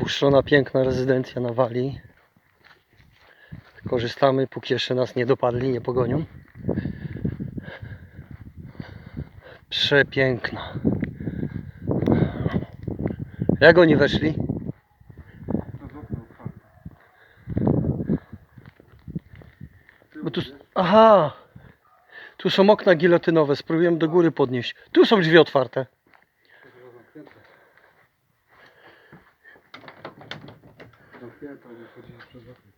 Opuszczona piękna rezydencja na Wali. Korzystamy, póki jeszcze nas nie dopadli, nie pogonią. Przepiękna. Jak oni weszli? Bo tu, aha! Tu są okna gilotynowe, spróbujemy do góry podnieść. Tu są drzwi otwarte. Zamknięto, nie chodzimy przez okno.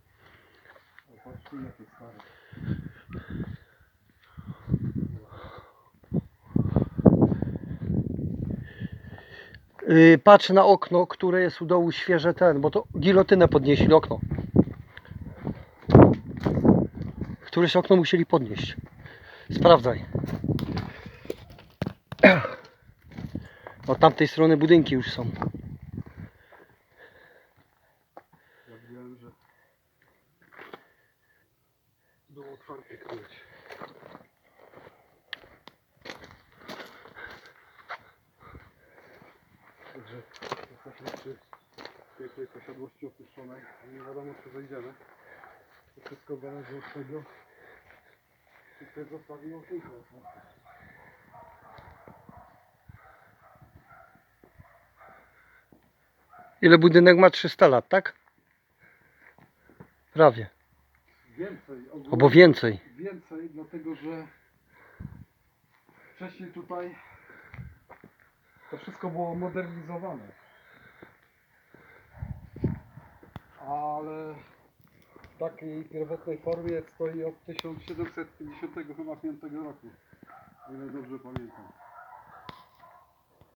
O, patrz tu jakie stare. Na okno, które jest u dołu świeże ten, bo to gilotynę podnieśli okno. Któreś okno musieli podnieść. Sprawdzaj. Od tamtej strony budynki już są. Ja widziałem, że było otwarte kiedyś. Także jesteśmy przy pięknej posiadłości opuszczonej. Nie wiadomo czy zejdziemy. To wszystko zależy od tego, czy ktoś zostawił otwarte. Ile budynek ma 300 lat, tak? Prawie. Więcej, ogólnie Albo więcej. więcej, dlatego że wcześniej tutaj to wszystko było modernizowane. Ale w takiej pierwotnej formie stoi od 1750 chyba 5 roku. O ile dobrze pamiętam.